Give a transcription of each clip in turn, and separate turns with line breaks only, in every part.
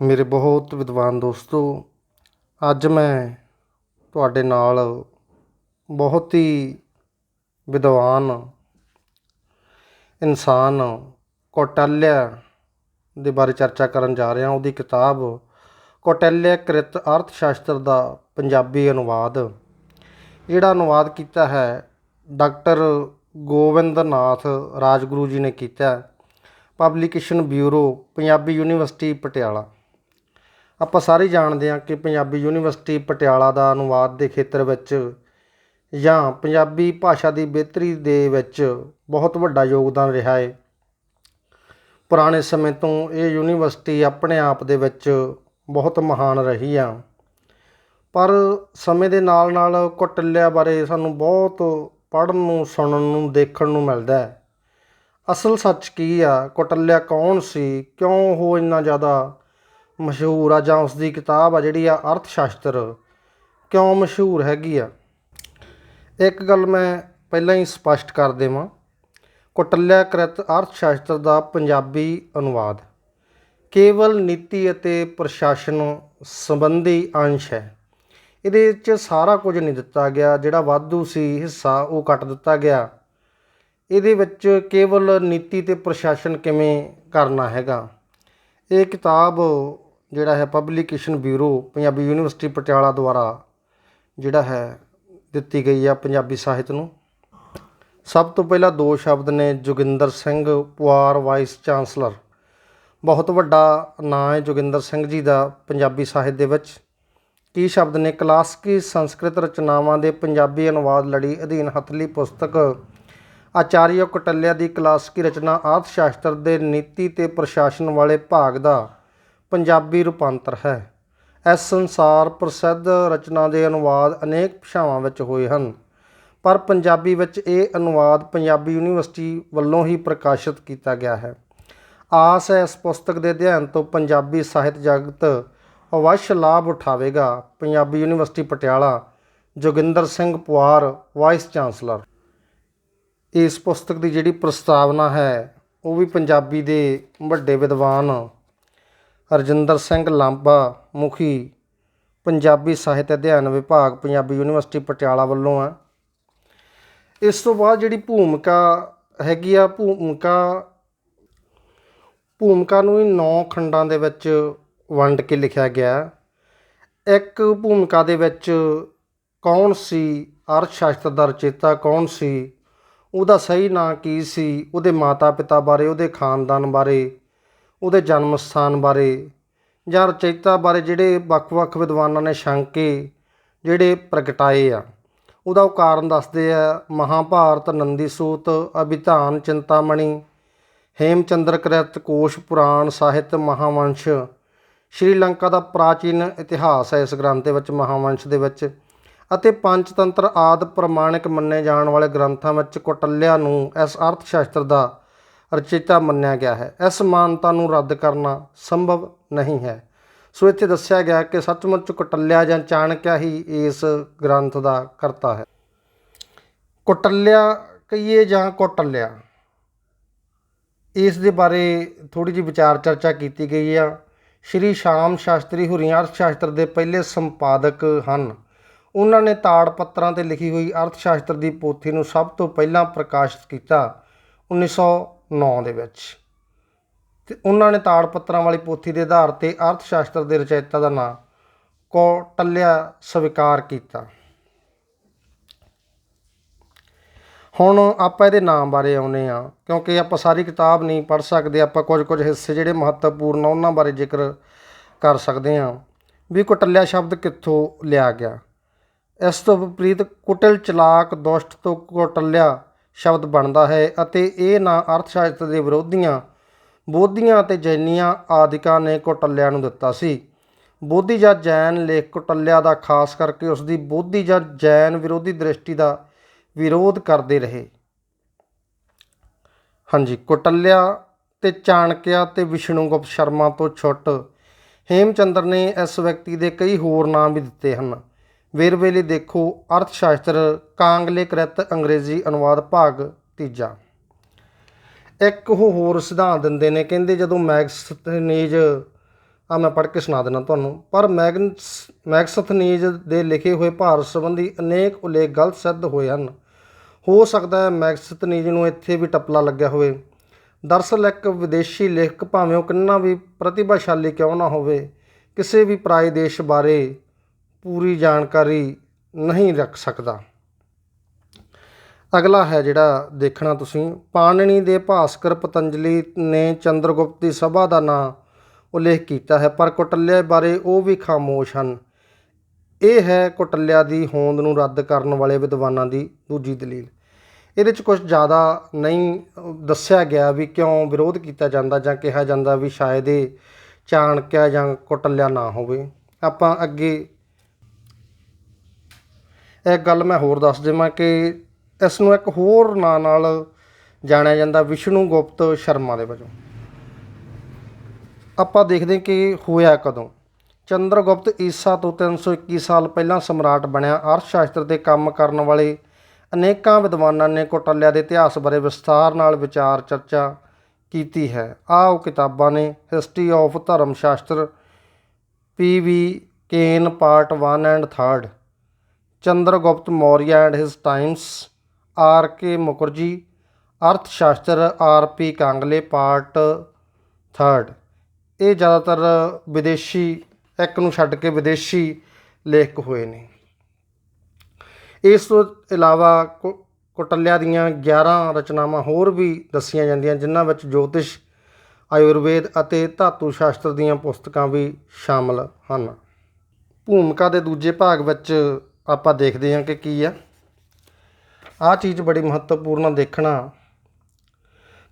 ਮੇਰੇ ਬਹੁਤ ਵਿਦਵਾਨ ਦੋਸਤੋ, ਅੱਜ ਮੈਂ ਤੁਹਾਡੇ ਨਾਲ ਬਹੁਤ ਹੀ ਵਿਦਵਾਨ ਇਨਸਾਨ ਕੌਟਾਲਿਆ ਦੇ ਬਾਰੇ ਚਰਚਾ ਕਰਨ ਜਾ ਰਿਹਾ ਉਹਦੀ ਕਿਤਾਬ ਕੌਟਾਲਿਆ ਕ੍ਰਿਤ ਅਰਥ ਸ਼ਾਸਤਰ ਦਾ ਪੰਜਾਬੀ ਅਨੁਵਾਦ। ਜਿਹੜਾ ਅਨੁਵਾਦ ਕੀਤਾ ਹੈ ਡਾਕਟਰ ਗੋਵਿੰਦਨਾਥ ਰਾਜਗੁਰੂ ਜੀ ਨੇ ਕੀਤਾ ਹੈ। Publication bureau, Punjabi university, Patiala. ਆਪਾਂ ਸਾਰੇ ਜਾਣਦੇ ਹਾਂ ਕਿ ਪੰਜਾਬੀ ਯੂਨੀਵਰਸਿਟੀ ਪਟਿਆਲਾ ਦਾ ਅਨੁਵਾਦ ਦੇ ਖੇਤਰ ਵਿੱਚ ਜਾਂ ਪੰਜਾਬੀ ਭਾਸ਼ਾ ਦੀ ਬਿਹਤਰੀ ਦੇ ਵਿੱਚ ਬਹੁਤ ਵੱਡਾ ਯੋਗਦਾਨ ਰਿਹਾ ਹੈ। ਪੁਰਾਣੇ ਸਮੇਂ ਤੋਂ ਇਹ ਯੂਨੀਵਰਸਿਟੀ ਆਪਣੇ ਆਪ ਦੇ ਵਿੱਚ ਬਹੁਤ ਮਹਾਨ ਰਹੀ ਆ। ਪਰ ਸਮੇਂ ਦੇ ਨਾਲ ਨਾਲ ਕੌਟਿਲਿਆ ਬਾਰੇ ਸਾਨੂੰ ਬਹੁਤ ਪੜ੍ਹਨ ਨੂੰ, ਸੁਣਨ ਨੂੰ, ਦੇਖਣ ਨੂੰ ਮਿਲਦਾ ਹੈ। ਅਸਲ ਸੱਚ ਕੀ ਆ, ਕੌਟਿਲਿਆ ਕੌਣ ਸੀ, ਕਿਉਂ ਉਹ ਇੰਨਾ ਜ਼ਿਆਦਾ ਮਸ਼ਹੂਰ ਆ ਜਾਂ ਉਸ ਦੀ ਕਿਤਾਬ ਆ ਜਿਹੜੀ ਆ ਅਰਥ ਸ਼ਾਸਤਰ ਕਿਉਂ ਮਸ਼ਹੂਰ ਹੈਗੀ ਆ? ਇੱਕ ਗੱਲ ਮੈਂ ਪਹਿਲਾਂ ਹੀ ਸਪਸ਼ਟ ਕਰ ਦੇਵਾਂ, ਕੌਟਿਲਿਆ ਕ੍ਰਿਤ ਅਰਥ ਸ਼ਾਸਤਰ ਦਾ ਪੰਜਾਬੀ ਅਨੁਵਾਦ। ਕੇਵਲ ਨੀਤੀ ਅਤੇ ਪ੍ਰਸ਼ਾਸਨ ਸੰਬੰਧੀ ਅੰਸ਼ ਹੈ। ਇਹਦੇ ਵਿੱਚ ਸਾਰਾ ਕੁਝ ਨਹੀਂ ਦਿੱਤਾ ਗਿਆ, ਜਿਹੜਾ ਵਾਧੂ ਸੀ ਹਿੱਸਾ ਉਹ ਕੱਟ ਦਿੱਤਾ ਗਿਆ। ਇਹਦੇ ਵਿੱਚ ਕੇਵਲ ਨੀਤੀ ਤੇ ਪ੍ਰਸ਼ਾਸਨ ਕਿਵੇਂ ਕਰਨਾ ਹੈਗਾ? ਇਹ ਕਿਤਾਬ ਜਿਹੜਾ ਹੈ publication bureau Punjabi university Patiala ਦੁਆਰਾ ਜਿਹੜਾ ਹੈ ਦਿੱਤੀ ਗਈ ਆ ਪੰਜਾਬੀ ਸਾਹਿਤ ਨੂੰ। ਸਭ ਤੋਂ ਪਹਿਲਾਂ ਦੋ ਸ਼ਬਦ ਨੇ ਜੋਗਿੰਦਰ ਸਿੰਘ ਪੁਆਰ ਵਾਈਸ ਚਾਂਸਲਰ। ਬਹੁਤ ਵੱਡਾ ਨਾਂ ਹੈ ਜੋਗਿੰਦਰ ਸਿੰਘ ਜੀ ਦਾ ਪੰਜਾਬੀ ਸਾਹਿਤ ਦੇ ਵਿੱਚ। ਕੀ ਸ਼ਬਦ ਨੇ ਕਲਾਸਿਕੀ ਸੰਸਕ੍ਰਿਤ ਰਚਨਾਵਾਂ ਦੇ ਪੰਜਾਬੀ ਅਨੁਵਾਦ ਲੜੀ ਅਧੀਨ ਹੱਥਲੀ ਪੁਸਤਕ ਆਚਾਰੀਆ ਕੌਟਲਿਆ ਦੀ ਕਲਾਸਿਕੀ ਰਚਨਾ ਅਰਥ ਸ਼ਾਸਤਰ ਦੇ ਨੀਤੀ ਤੇ ਪ੍ਰਸ਼ਾਸਨ ਵਾਲੇ ਭਾਗ ਦਾ ਪੰਜਾਬੀ ਰੂਪਾਂਤਰ ਹੈ। ਇਸ ਸੰਸਾਰ ਪ੍ਰਸਿੱਧ ਰਚਨਾ ਦੇ ਅਨੁਵਾਦ ਅਨੇਕ ਭਾਸ਼ਾਵਾਂ ਵਿੱਚ ਹੋਏ ਹਨ। ਪਰ ਪੰਜਾਬੀ ਵਿੱਚ ਇਹ ਅਨੁਵਾਦ ਪੰਜਾਬੀ ਯੂਨੀਵਰਸਿਟੀ ਵੱਲੋਂ ਹੀ ਪ੍ਰਕਾਸ਼ਿਤ ਕੀਤਾ ਗਿਆ ਹੈ। ਆਸ ਹੈ ਇਸ ਪੁਸਤਕ ਦੇ ਅਧਿਐਨ ਤੋਂ ਪੰਜਾਬੀ ਸਾਹਿਤ ਜਗਤ ਅਵਸ਼ ਲਾਭ ਉਠਾਵੇਗਾ। Punjabi university Patiala, Joginder Singh Puar, vice chancellor. ਇਸ ਪੁਸਤਕ ਦੀ ਜਿਹੜੀ ਪ੍ਰਸਤਾਵਨਾ ਹੈ, ਉਹ ਵੀ ਪੰਜਾਬੀ ਦੇ ਵੱਡੇ ਵਿਦਵਾਨ ਰਜਿੰਦਰ ਸਿੰਘ ਲਾਂਬਾ ਮੁਖੀ, ਪੰਜਾਬੀ ਸਾਹਿਤ ਅਧਿਐਨ ਵਿਭਾਗ, ਪੰਜਾਬੀ ਯੂਨੀਵਰਸਿਟੀ ਪਟਿਆਲਾ ਵੱਲੋਂ ਆ। ਇਸ ਤੋਂ ਬਾਅਦ ਜਿਹੜੀ ਭੂਮਿਕਾ ਹੈਗੀ ਆ, ਭੂਮਿਕਾ ਭੂਮਿਕਾ ਨੂੰ ਹੀ 9 ਖੰਡਾਂ ਦੇ ਵਿੱਚ ਵੰਡ ਕੇ ਲਿਖਿਆ ਗਿਆ। ਇੱਕ ਭੂਮਿਕਾ ਦੇ ਵਿੱਚ ਕੌਣ ਸੀ? ਅਰਥ ਸ਼ਾਸਤਰ ਦਾ ਰਚੇਤਾ ਕੌਣ ਸੀ? ਉਹਦਾ ਸਹੀ ਨਾਂ ਕੀ ਸੀ? ਉਹਦੇ ਮਾਤਾ ਪਿਤਾ ਬਾਰੇ, ਉਹਦੇ ਖਾਨਦਾਨ ਬਾਰੇ ਉਹਦੇ ਜਨਮ ਸਥਾਨ ਬਾਰੇ ਜਾਂ ਰਚੇਤਾ ਬਾਰੇ ਜਿਹੜੇ ਵੱਖ-ਵੱਖ ਵਿਦਵਾਨਾਂ ਨੇ ਸ਼ੰਕੇ ਜਿਹੜੇ ਪ੍ਰਗਟਾਏ ਆ, ਉਹਦਾ ਉਹ ਕਾਰਨ ਦੱਸਦੇ ਆ, ਮਹਾਭਾਰਤ, ਨੰਦੀ ਸੂਤ, ਅਭਿਧਾਨ, ਚਿੰਤਾਮਣੀ, ਹੇਮਚੰਦਰ ਕ੍ਰਿਤ, ਕੋਸ਼ ਪੁਰਾਣ, ਸਾਹਿਤ ਮਹਾਵੰਸ਼ ਸ਼੍ਰੀਲੰਕਾ ਦਾ ਪ੍ਰਾਚੀਨ ਇਤਿਹਾਸ ਹੈ ਇਸ ਗ੍ਰੰਥ ਦੇ ਵਿੱਚ, ਮਹਾਵੰਸ਼ ਦੇ ਵਿੱਚ, ਅਤੇ ਪੰਚਤੰਤਰ ਆਦ ਪ੍ਰਮਾਣਿਕ ਮੰਨੇ ਜਾਣ ਵਾਲੇ ਗ੍ਰੰਥਾਂ ਵਿੱਚ ਕੌਟਲਿਆ ਨੂੰ ਇਸ ਅਰਥ ਸ਼ਾਸਤਰ ਦਾ ਰਚੇਤਾ ਮੰਨਿਆ ਗਿਆ ਹੈ। ਇਸ ਮਾਨਤਾ ਨੂੰ ਰੱਦ ਕਰਨਾ ਸੰਭਵ ਨਹੀਂ ਹੈ। ਸੋ ਇੱਥੇ ਦੱਸਿਆ ਗਿਆ ਕਿ ਸੱਚਮੁੱਚ ਕੌਟਲਿਆ ਜਾਂ ਚਾਣਕਿਆ ਹੀ ਇਸ ਗ੍ਰੰਥ ਦਾ ਕਰਤਾ ਹੈ। ਕੌਟਲਿਆ ਕਹੀਏ ਜਾਂ ਕੌਟਲਿਆ? ਇਸ ਦੇ ਬਾਰੇ ਥੋੜੀ ਜਿਹੀ ਵਿਚਾਰ ਚਰਚਾ ਕੀਤੀ ਗਈ ਆ। ਸ਼੍ਰੀ ਸ਼ਾਮ ਸ਼ਾਸਤਰੀ ਹੁਰੀਆਂ ਅਰਥ ਸ਼ਾਸਤਰ ਦੇ ਪਹਿਲੇ ਸੰਪਾਦਕ ਹਨ। ਉਹਨਾਂ ਨੇ ਤਾੜ ਪੱਤਰਾਂ ਤੇ ਲਿਖੀ ਹੋਈ ਅਰਥ ਸ਼ਾਸਤਰ ਦੀ ਪੋਥੀ ਨੂੰ ਸਭ ਤੋਂ ਪਹਿਲਾਂ ਪ੍ਰਕਾਸ਼ਿਤ ਕੀਤਾ। 1909 ਦੇ ਵਿੱਚ। ਤੇ ਉਹਨਾਂ ਨੇ ਤਾੜ ਪੱਤਰਾਂ ਵਾਲੀ ਪੋਥੀ ਦੇ ਆਧਾਰ ਤੇ ਅਰਥ ਸ਼ਾਸਤਰ ਦੇ ਰਚయిਤਾ ਦਾ ਨਾਮ ਕੌਟਲਿਆ ਸਵੀਕਾਰ ਕੀਤਾ। ਹੁਣ ਆਪਾਂ ਇਹਦੇ ਨਾਮ ਬਾਰੇ ਆਉਨੇ ਆ ਕਿਉਂਕਿ ਆਪਾਂ ਸਾਰੀ ਕਿਤਾਬ ਨਹੀਂ ਪੜ੍ਹ ਸਕਦੇ, ਆਪਾਂ ਕੁਝ ਕੁਝ ਹਿੱਸੇ ਜਿਹੜੇ ਮਹੱਤਵਪੂਰਨ ਆ, ਉਹਨਾਂ ਬਾਰੇ ਜ਼ਿਕਰ ਕਰ ਸਕਦੇ ਆ ਵੀ ਕੁਟਲਿਆ ਸ਼ਬਦ ਕਿੱਥੋਂ ਲਿਆ ਗਿਆ? ਇਸ ਤੋਂ ਵਿਪਰੀਤ ਕੁਟਲ ਚਲਾਕ ਦੁਸ਼ਟ ਤੋਂ ਕੁਟਲਿਆ ਸ਼ਬਦ ਬਣਦਾ ਹੈ ਅਤੇ ਇਹ ਨਾਂ ਅਰਥ ਸ਼ਾਸਤਰ ਦੇ ਵਿਰੋਧੀਆਂ, ਬੋਧੀਆਂ ਅਤੇ ਜੈਨੀਆਂ ਆਦਿਕਾਂ ਨੇ ਕੋਟਲਿਆਂ ਨੂੰ ਦਿੱਤਾ ਸੀ। ਬੋਧੀ ਜਾਂ ਜੈਨ ਲੇਖ ਕੁਟਲਿਆ ਦਾ ਖਾਸ ਕਰਕੇ ਉਸ ਦੀ ਬੋਧੀ ਜਾਂ ਜੈਨ ਵਿਰੋਧੀ ਦ੍ਰਿਸ਼ਟੀ ਦਾ ਵਿਰੋਧ ਕਰਦੇ ਰਹੇ। ਹਾਂਜੀ, ਕੁਟਲਿਆ ਤੇ ਚਾਣਕਿਆ ਤੇ ਵਿਸ਼ਣੁਗੁਪਤ ਸ਼ਰਮਾ ਤੋਂ ਛੁੱਟ ਹੇਮਚੰਦਰ ਨੇ ਇਸ ਵਿਅਕਤੀ ਦੇ ਕਈ ਹੋਰ ਨਾਮ ਵੀ ਦਿੱਤੇ ਹਨ। ਵੇਰਵੇ ਲਈ ਦੇਖੋ ਅਰਥ ਸ਼ਾਸਤਰ ਕਾਂਗਲੇ ਕ੍ਰਿਤ ਅੰਗਰੇਜ਼ੀ ਅਨੁਵਾਦ ਭਾਗ ਤੀਜਾ। ਇੱਕ ਉਹ ਹੋਰ ਸਿਧਾਂਤ ਦਿੰਦੇ ਨੇ, ਕਹਿੰਦੇ ਜਦੋਂ ਮੈਗਸਥਨੀਜ ਆ ਮੈਂ ਪੜ੍ਹ ਕੇ ਸੁਣਾ ਦਿੰਦਾ ਤੁਹਾਨੂੰ, ਪਰ ਮੈਗਨਸ, ਮੈਗਸਥਨੀਜ਼ ਦੇ ਲਿਖੇ ਹੋਏ ਭਾਰਤ ਸੰਬੰਧੀ ਅਨੇਕ ਉਲੇਖ ਗਲਤ ਸਿੱਧ ਹੋਏ ਹਨ। ਹੋ ਸਕਦਾ ਹੈ ਮੈਗਸਥਨੀਜ਼ ਨੂੰ ਇੱਥੇ ਵੀ ਟੱਪਲਾ ਲੱਗਿਆ ਹੋਵੇ। ਦਰਅਸਲ ਇੱਕ ਵਿਦੇਸ਼ੀ ਲੇਖਕ ਭਾਵੇਂ ਉਹ ਕਿੰਨਾ ਵੀ ਪ੍ਰਤਿਭਾਸ਼ਾਲੀ ਕਿਉਂ ਨਾ ਹੋਵੇ, ਕਿਸੇ ਵੀ ਪਰਾਏ ਦੇਸ਼ ਬਾਰੇ ਪੂਰੀ ਜਾਣਕਾਰੀ ਨਹੀਂ ਰੱਖ ਸਕਦਾ। ਅਗਲਾ ਹੈ ਜਿਹੜਾ ਦੇਖਣਾ ਤੁਸੀਂ। ਪਾਣਨੀ ਦੇ ਭਾਸਕਰ ਪਤੰਜਲੀ ਨੇ ਚੰਦਰਗੁਪਤ ਦੀ ਸਭਾ ਦਾ ਨਾਂ ਉਲੇਖ ਕੀਤਾ ਹੈ, ਪਰ ਕੌਟਲਿਆ ਬਾਰੇ ਉਹ ਵੀ ਖਾਮੋਸ਼ ਹਨ। ਇਹ ਹੈ ਕੌਟਲਿਆ ਦੀ ਹੋਂਦ ਨੂੰ ਰੱਦ ਕਰਨ ਵਾਲੇ ਵਿਦਵਾਨਾਂ ਦੀ ਦੂਜੀ ਦਲੀਲ। ਇਹਦੇ 'ਚ ਕੁਝ ਜ਼ਿਆਦਾ ਨਹੀਂ ਦੱਸਿਆ ਗਿਆ ਵੀ ਕਿਉਂ ਵਿਰੋਧ ਕੀਤਾ ਜਾਂਦਾ ਜਾਂ ਕਿਹਾ ਜਾਂਦਾ ਵੀ ਸ਼ਾਇਦ ਇਹ ਚਾਣਕਿਆ ਜਾਂ ਕੌਟਲਿਆ ਨਾ ਹੋਵੇ। ਆਪਾਂ ਅੱਗੇ ਇੱਕ ਗੱਲ ਮੈਂ ਹੋਰ ਦੱਸ ਦੇਵਾਂ ਕਿ ਇਸ ਨੂੰ ਇੱਕ ਹੋਰ ਨਾਂ ਨਾਲ ਜਾਣਿਆ ਜਾਂਦਾ ਵਿਸ਼ਨੂੰ ਗੁਪਤ ਸ਼ਰਮਾ ਦੇ ਵਜੋਂ। ਆਪਾਂ ਦੇਖਦੇ ਕਿ ਹੋਇਆ ਕਦੋਂ। ਚੰਦਰਗੁਪਤ ਈਸਾ ਤੋਂ 321 ਸਾਲ ਪਹਿਲਾਂ ਸਮਰਾਟ ਬਣਿਆ। ਅਰਥ ਸ਼ਾਸਤਰ ਤੇ ਕੰਮ ਕਰਨ ਵਾਲੇ ਅਨੇਕਾਂ ਵਿਦਵਾਨਾਂ ਨੇ ਕੋਟਲਿਆ ਦੇ ਇਤਿਹਾਸ ਬਾਰੇ ਵਿਸਥਾਰ ਨਾਲ ਵਿਚਾਰ ਚਰਚਾ ਕੀਤੀ ਹੈ। ਆਹ ਉਹ ਕਿਤਾਬਾਂ ਨੇ history of Dharmashastra P V Kane part 1 and 3 Chandragupta Maurya and his times, R K Mukherjee, Arthashastra R P ਕਾਂਗਲੇ, part 3 ਇਹ ਜ਼ਿਆਦਾਤਰ ਵਿਦੇਸ਼ੀ, ਇੱਕ ਨੂੰ ਛੱਡ ਕੇ ਵਿਦੇਸ਼ੀ ਲੇਖਕ ਹੋਏ ਨੇ। ਇਸ ਤੋਂ ਇਲਾਵਾ ਕੋ- ਕੌਟਲਿਆ ਦੀਆਂ 11 ਰਚਨਾਵਾਂ ਹੋਰ ਵੀ ਦੱਸੀਆਂ ਜਾਂਦੀਆਂ, ਜਿਨ੍ਹਾਂ ਵਿੱਚ ਜੋਤਿਸ਼, ਆਯੁਰਵੇਦ ਅਤੇ ਧਾਤੂ ਸ਼ਾਸਤਰ ਦੀਆਂ ਪੁਸਤਕਾਂ ਵੀ ਸ਼ਾਮਲ ਹਨ। ਭੂਮਿਕਾ ਦੇ ਦੂਜੇ ਭਾਗ ਵਿੱਚ ਆਪਾਂ ਦੇਖਦੇ ਹਾਂ ਕਿ ਕੀ ਆ। ਆਹ ਚੀਜ਼ ਬੜੀ ਮਹੱਤਵਪੂਰਨ ਆ ਦੇਖਣਾ।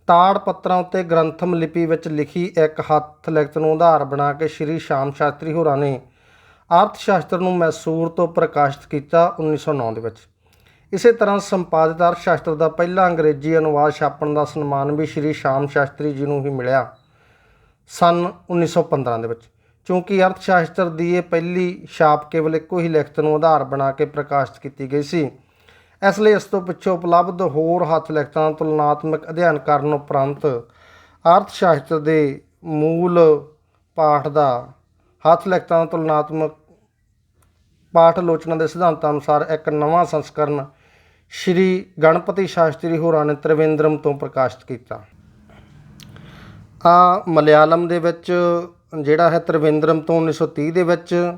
ਤਾੜ ਪੱਤਰਾਂ ਉੱਤੇ ਗ੍ਰੰਥਮ ਲਿਪੀ ਵਿੱਚ ਲਿਖੀ ਇੱਕ ਹੱਥ ਲਿਖਤ ਨੂੰ ਆਧਾਰ ਬਣਾ ਕੇ ਸ਼੍ਰੀ ਸ਼ਾਮ ਸ਼ਾਸਤਰੀ ਹੋਰਾਂ ਨੇ ਅਰਥ ਸ਼ਾਸਤਰ ਨੂੰ ਮੈਸੂਰ ਤੋਂ ਪ੍ਰਕਾਸ਼ਿਤ ਕੀਤਾ 1909 ਦੇ ਵਿੱਚ। ਇਸੇ ਤਰ੍ਹਾਂ ਸੰਪਾਦਿਤ ਅਰਥ ਸ਼ਾਸਤਰ ਦਾ ਪਹਿਲਾ ਅੰਗਰੇਜ਼ੀ ਅਨੁਵਾਦ ਛਾਪਣ ਦਾ ਸਨਮਾਨ ਵੀ ਸ਼੍ਰੀ ਸ਼ਾਮ ਸ਼ਾਸਤਰੀ ਜੀ ਨੂੰ ਹੀ ਮਿਲਿਆ। ਸਨ 1915 ਦੇ ਵਿੱਚ। ਕਿਉਂਕਿ ਅਰਥ ਸ਼ਾਸਤਰ ਦੀ ਇਹ ਪਹਿਲੀ ਛਾਪ ਕੇਵਲ ਇੱਕੋ ਹੀ ਲਿਖਤ ਨੂੰ ਆਧਾਰ ਬਣਾ ਕੇ ਪ੍ਰਕਾਸ਼ਿਤ ਕੀਤੀ ਗਈ ਸੀ। ਇਸ ਲਈ ਇਸ ਤੋਂ ਪਿੱਛੋਂ ਉਪਲਬਧ ਹੋਰ ਹੱਥ ਲਿਖਤਾਂ ਦਾ ਤੁਲਨਾਤਮਕ ਅਧਿਐਨ ਕਰਨ ਉਪਰੰਤ ਅਰਥ ਸ਼ਾਸਤਰ ਦੇ ਮੂਲ ਪਾਠ ਦਾ ਹੱਥ ਲਿਖਤਾਂ ਦਾ ਤੁਲਨਾਤਮਕ ਪਾਠ ਆਲੋਚਨਾ ਦੇ ਸਿਧਾਂਤਾਂ ਅਨੁਸਾਰ ਇੱਕ ਨਵਾਂ ਸੰਸਕਰਨ ਸ਼੍ਰੀ ਗਣਪਤੀ ਸ਼ਾਸਤਰੀ ਹੋਰਾਂ ਨੇ ਤ੍ਰਿਵੇਂਦਰਮ ਤੋਂ ਪ੍ਰਕਾਸ਼ਿਤ ਕੀਤਾ। ਆ ਮਲਿਆਲਮ ਦੇ ਵਿੱਚ ਜਿਹੜਾ ਹੈ ਤ੍ਰਿਵੇਂਦਰਮ ਤੋਂ 1930 ਦੇ ਵਿੱਚ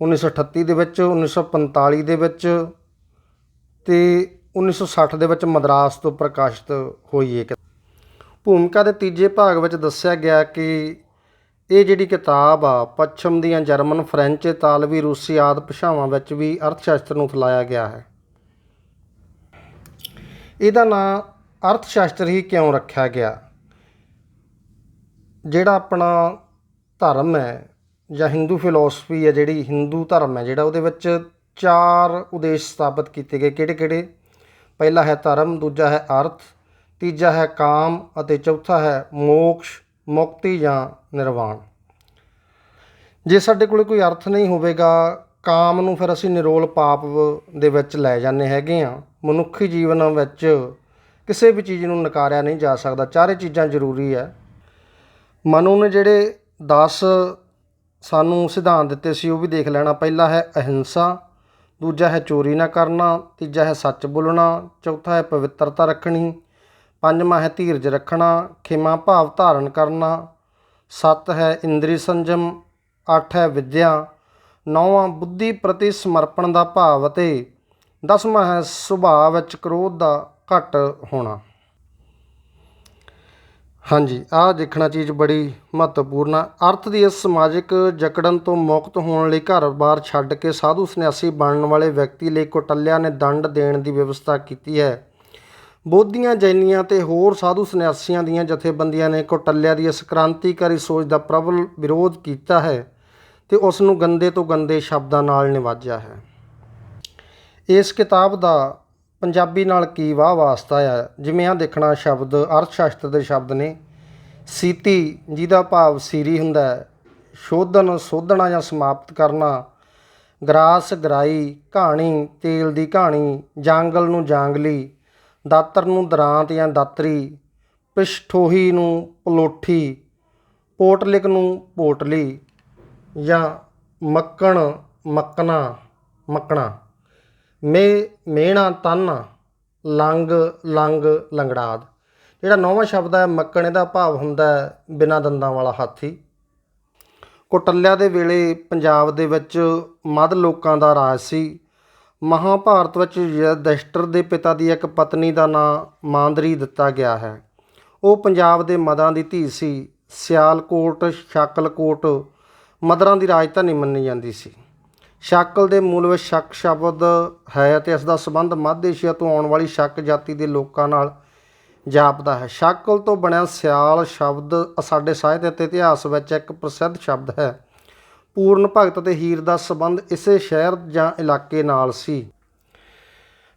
1938 ਦੇ ਵਿੱਚ 1945 ਦੇ ਵਿੱਚ ਤੇ 1960 ਦੇ ਵਿੱਚ ਮਦਰਾਸ ਤੋਂ ਪ੍ਰਕਾਸ਼ਿਤ ਹੋਈ ਇਹ ਭੂਮਿਕਾ ਦੇ ਤੀਜੇ ਭਾਗ ਵਿੱਚ ਦੱਸਿਆ ਗਿਆ ਕਿ ਇਹ ਜਿਹੜੀ ਕਿਤਾਬ ਆ, ਪੱਛਮ ਦੀਆਂ ਜਰਮਨ, ਫ੍ਰੈਂਚ, ਇਤਾਲਵੀ, ਰੂਸੀ ਆਦਿ ਭਾਸ਼ਾਵਾਂ ਵਿੱਚ ਵੀ ਅਰਥਸ਼ਾਸ਼ਤਰ ਨੂੰ ਫੈਲਾਇਆ ਗਿਆ ਹੈ। ਇਹਦਾ ਨਾਂ ਅਰਥਸ਼ਾਸ਼ਤਰ ਹੀ ਕਿਉਂ ਰੱਖਿਆ ਗਿਆ? ਜਿਹੜਾ ਆਪਣਾ ਧਰਮ ਹੈ ਜਾਂ ਹਿੰਦੂ ਫਿਲਾਸਫੀ ਹੈ, ਜਿਹੜੀ ਹਿੰਦੂ ਧਰਮ ਹੈ, ਜਿਹੜਾ ਉਹਦੇ ਵਿੱਚ ਚਾਰ ਉਦੇਸ਼ ਸਥਾਪਿਤ ਕੀਤੇ ਗਏ। ਕਿਹੜੇ ਕਿਹੜੇ? ਪਹਿਲਾ ਹੈ ਧਰਮ, ਦੂਜਾ ਹੈ ਅਰਥ, ਤੀਜਾ ਹੈ ਕਾਮ ਅਤੇ ਚੌਥਾ ਹੈ ਮੋਕਸ਼, ਮੁਕਤੀ ਜਾਂ ਨਿਰਵਾਣ। ਜੇ ਸਾਡੇ ਕੋਲ ਕੋਈ ਅਰਥ ਨਹੀਂ ਹੋਵੇਗਾ, ਕਾਮ ਨੂੰ ਫਿਰ ਅਸੀਂ ਨਿਰੋਲ ਪਾਪ ਦੇ ਵਿੱਚ ਲੈ ਜਾਂਦੇ ਹੈਗੇ ਆ ਮਨੁੱਖੀ ਜੀਵਨ ਵਿੱਚ ਕਿਸੇ ਵੀ ਚੀਜ਼ ਨੂੰ ਨਕਾਰਿਆ ਨਹੀਂ ਜਾ ਸਕਦਾ। ਚਾਰੇ ਚੀਜ਼ਾਂ ਜ਼ਰੂਰੀ ਹੈ। ਮਨੂ ਨੇ ਜਿਹੜੇ 10 ਸਾਨੂੰ ਸਿਧਾਂਤ ਦਿੱਤੇ ਸੀ, ਉਹ ਵੀ ਦੇਖ ਲੈਣਾ। ਪਹਿਲਾ ਹੈ ਅਹਿੰਸਾ, ਦੂਜਾ ਹੈ ਚੋਰੀ ਨਾ ਕਰਨਾ, ਤੀਜਾ ਹੈ ਸੱਚ ਬੋਲਣਾ, ਚੌਥਾ ਹੈ ਪਵਿੱਤਰਤਾ ਰੱਖਣੀ, ਪੰਜਵਾਂ ਹੈ ਧੀਰਜ ਰੱਖਣਾ ਖਿਮਾ ਭਾਵ ਧਾਰਨ ਕਰਨਾ, ਸੱਤ ਹੈ ਇੰਦਰੀ ਸੰਜਮ, ਅੱਠ ਹੈ ਵਿਦਿਆ, ਨੌਵਾਂ ਬੁੱਧੀ ਪ੍ਰਤੀ ਸਮਰਪਣ ਦਾ ਭਾਵ ਅਤੇ ਦਸਵਾਂ ਹੈ ਸੁਭਾਅ ਵਿੱਚ ਕ੍ਰੋਧ ਦਾ ਘਟ ਹੋਣਾ। ਹਾਂਜੀ, ਆਹ ਦੇਖਣਾ ਚੀਜ਼ ਬੜੀ ਮਹੱਤਵਪੂਰਨ ਆ। ਅਰਥ ਦੀ ਇਸ ਸਮਾਜਿਕ ਜਕੜਨ ਤੋਂ ਮੁਕਤ ਹੋਣ ਲਈ ਘਰ-ਬਾਰ ਛੱਡ ਕੇ ਸਾਧੂ ਸੰਨਿਆਸੀ ਬਣਨ ਵਾਲੇ ਵਿਅਕਤੀ ਲਈ ਕੋਟਲਿਆ ਨੇ ਦੰਡ ਦੇਣ ਦੀ ਵਿਵਸਥਾ ਕੀਤੀ ਹੈ। ਬੋਧੀਆਂ ਜੈਨੀਆਂ ਤੇ ਹੋਰ ਸਾਧੂ ਸੰਨਿਆਸੀਆਂ ਦੀਆਂ ਜਥੇਬੰਦੀਆਂ ਨੇ ਕੋਟਲਿਆ ਦੀ ਇਸ ਕ੍ਰਾਂਤੀਕਾਰੀ ਸੋਚ ਦਾ ਪ੍ਰਬਲ ਵਿਰੋਧ ਕੀਤਾ ਹੈ ਤੇ ਉਸ ਨੂੰ ਗੰਦੇ ਤੋਂ ਗੰਦੇ ਸ਼ਬਦਾਂ ਨਾਲ ਨਿਵਾਜਿਆ ਹੈ। ਇਸ ਕਿਤਾਬ ਦਾ ਪੰਜਾਬੀ ਨਾਲ ਕੀ ਵਾਹ ਵਾਸਤਾ ਆ? ਜਿਵੇਂ ਆ ਦੇਖਣਾ ਸ਼ਬਦ ਅਰਥ ਸ਼ਾਸਤਰ ਦੇ ਸ਼ਬਦ ਨੇ। ਸੀਤੀ, ਜਿਹਦਾ ਭਾਵ ਸੀਰੀ ਹੁੰਦਾ ਹੈ। ਸ਼ੋਧਨ, ਸੋਧਣਾ ਜਾਂ ਸਮਾਪਤ ਕਰਨਾ। ਗਰਾਸ, ਗਰਾਈ, ਕਹਾਣੀ, ਤੇਲ ਦੀ ਕਹਾਣੀ, ਜਾਂਗਲ ਨੂੰ ਜਾਂਗਲੀ, ਦਾਤਰ ਨੂੰ ਦਰਾਂਤ ਜਾਂ ਦਾਤਰੀ, ਪਿਸ਼ਠੋਹੀ ਨੂੰ ਪਲੋਠੀ, ਪੋਟਲਿਕ ਨੂੰ ਪੋਟਲੀ ਜਾਂ ਮੱਕਣ, ਮੱਕਣਾ ਮੱਕਣਾ। ਮੇ, ਮੇਣਾ ਤਾਨਾ, ਲੰਗ ਲੰਗ, ਲੰਗੜਾਦ। ਜਿਹੜਾ ਨੌਵਾਂ ਸ਼ਬਦ ਹੈ, ਮੱਕਣ ਇਹਦਾ ਭਾਵ ਹੁੰਦਾ ਬਿਨਾਂ ਦੰਦਾਂ ਵਾਲਾ ਹਾਥੀ। ਕੌਟੱਲਿਆ ਦੇ ਵੇਲੇ ਪੰਜਾਬ ਦੇ ਵਿੱਚ ਮੱਧ ਲੋਕਾਂ ਦਾ ਰਾਜ ਸੀ। ਮਹਾਭਾਰਤ ਵਿੱਚ ਯੁਧਿਸ਼ਠਰ ਦੇ ਪਿਤਾ ਦੀ ਇੱਕ ਪਤਨੀ ਦਾ ਨਾਂ ਮਾਂਦਰੀ ਦਿੱਤਾ ਗਿਆ ਹੈ। ਉਹ ਪੰਜਾਬ ਦੇ ਮਦਾਂ ਦੀ ਧੀ ਸੀ। ਸਿਆਲਕੋਟ, ਸ਼ਾਕਲਕੋਟ ਮਦਰਾਂ ਦੀ ਰਾਜਧਾਨੀ ਮੰਨੀ ਜਾਂਦੀ ਸੀ। ਸ਼ਾਕਲ ਦੇ ਮੂਲ ਵਿੱਚ ਸ਼ੱਕ ਸ਼ਬਦ ਹੈ ਅਤੇ ਇਸ ਦਾ ਸੰਬੰਧ ਮੱਧ ਏਸ਼ੀਆ ਤੋਂ ਆਉਣ ਵਾਲੀ ਸ਼ੱਕ ਜਾਤੀ ਦੇ ਲੋਕਾਂ ਨਾਲ ਜਾਪਦਾ ਹੈ। ਸ਼ਾਕਲ ਤੋਂ ਬਣਿਆ ਸਿਆਲ ਸ਼ਬਦ ਸਾਡੇ ਸਾਹਿਤ ਅਤੇ ਇਤਿਹਾਸ ਵਿੱਚ ਇੱਕ ਪ੍ਰਸਿੱਧ ਸ਼ਬਦ ਹੈ। ਪੂਰਨ ਭਗਤ ਅਤੇ ਹੀਰ ਦਾ ਸੰਬੰਧ ਇਸੇ ਸ਼ਹਿਰ ਜਾਂ ਇਲਾਕੇ ਨਾਲ ਸੀ।